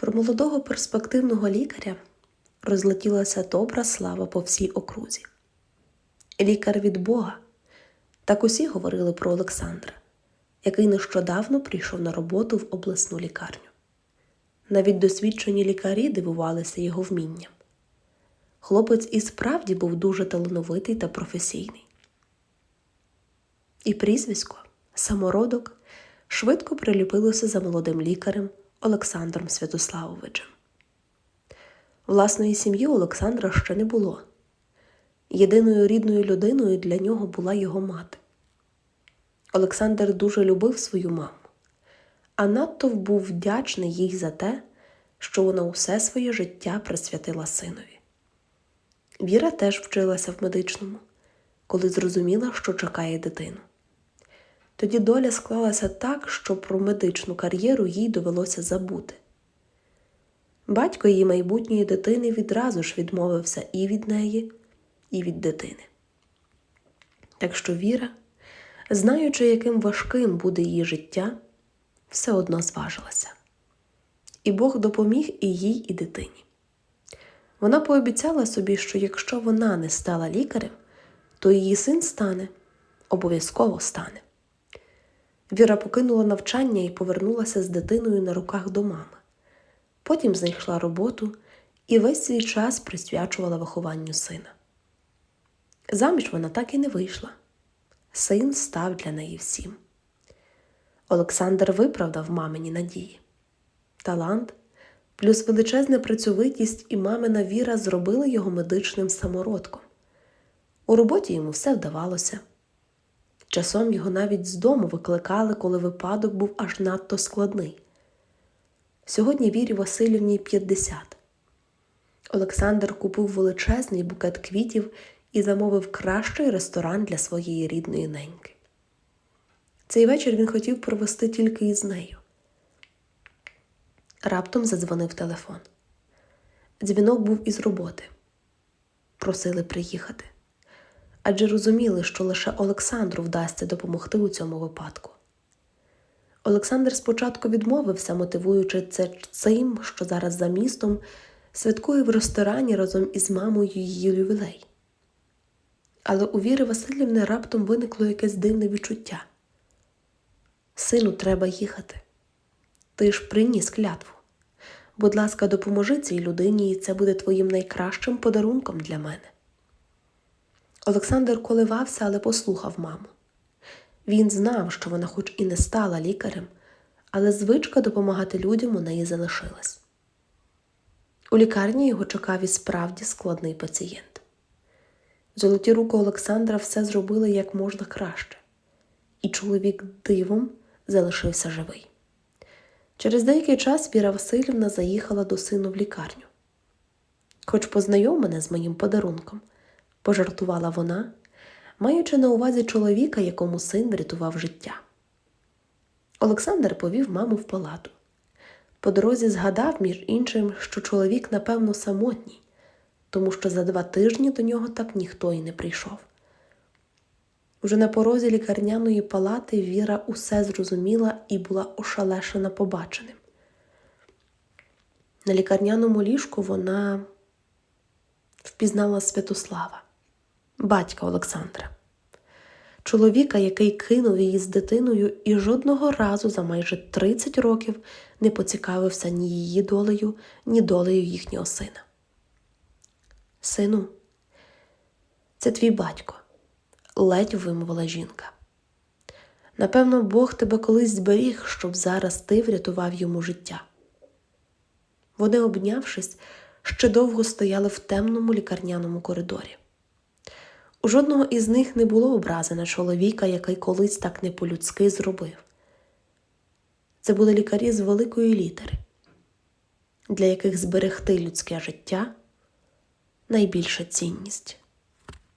Про молодого перспективного лікаря розлетілася добра слава по всій окрузі. Лікар від Бога. Так усі говорили про Олександра, який нещодавно прийшов на роботу в обласну лікарню. Навіть досвідчені лікарі дивувалися його вмінням. Хлопець і справді був дуже талановитий та професійний. І прізвисько, самородок, швидко приліпилося за молодим лікарем Олександром Святославовичем. Власної сім'ї Олександра ще не було. Єдиною рідною людиною для нього була його мати. Олександр дуже любив свою маму, а надто був вдячний їй за те, що вона усе своє життя присвятила синові. Віра теж вчилася в медичному, коли зрозуміла, що чекає дитину. Тоді доля склалася так, що про медичну кар'єру їй довелося забути. Батько її майбутньої дитини відразу ж відмовився і від неї, і від дитини. Так що Віра, знаючи, яким важким буде її життя, все одно зважилася. І Бог допоміг і їй, і дитині. Вона пообіцяла собі, що якщо вона не стала лікарем, то її син стане, обов'язково стане. Віра покинула навчання і повернулася з дитиною на руках до мами. Потім знайшла роботу і весь свій час присвячувала вихованню сина. Заміж вона так і не вийшла. Син став для неї всім. Олександр виправдав мамині надії. Талант, плюс величезна працьовитість і мамина віра зробили його медичним самородком. У роботі йому все вдавалося. Часом його навіть з дому викликали, коли випадок був аж надто складний. Сьогодні Вірі Васильівні 50. Олександр купив величезний букет квітів і замовив кращий ресторан для своєї рідної неньки. Цей вечір він хотів провести тільки із нею. Раптом задзвонив телефон. Дзвінок був із роботи. Просили приїхати. Адже розуміли, що лише Олександру вдасться допомогти у цьому випадку. Олександр спочатку відмовився, мотивуючи це цим, що зараз за містом святкує в ресторані разом із мамою її ювілей. Але у Віри Васильівни раптом виникло якесь дивне відчуття. Сину, треба їхати. Ти ж приніс клятву. Будь ласка, допоможи цій людині, і це буде твоїм найкращим подарунком для мене. Олександр коливався, але послухав маму. Він знав, що вона хоч і не стала лікарем, але звичка допомагати людям у неї залишилась. У лікарні його чекав і справді складний пацієнт. Золоті руки Олександра все зробили як можна краще, і чоловік дивом залишився живий. Через деякий час Віра Васильівна заїхала до сину в лікарню. Хоч познайомлене з моїм подарунком, пожартувала вона, маючи на увазі чоловіка, якому син врятував життя. Олександр повів маму в палату. По дорозі згадав, між іншим, що чоловік, напевно, самотній, тому що за два тижні до нього так ніхто і не прийшов. Уже на порозі лікарняної палати Віра усе зрозуміла і була ошалешена побаченим. На лікарняному ліжку вона впізнала Святослава, батька Олександра, чоловіка, який кинув її з дитиною і жодного разу за майже 30 років не поцікавився ні її долею, ні долею їхнього сина. Сину, це твій батько ледь вимовила жінка. Напевно, Бог тебе колись зберіг, щоб зараз ти врятував йому життя. Вони, обнявшись, ще довго стояли в темному лікарняному коридорі. У жодного із них не було образи на чоловіка, який колись так не по-людськи зробив. Це були лікарі з великої літери, для яких зберегти людське життя найбільша цінність.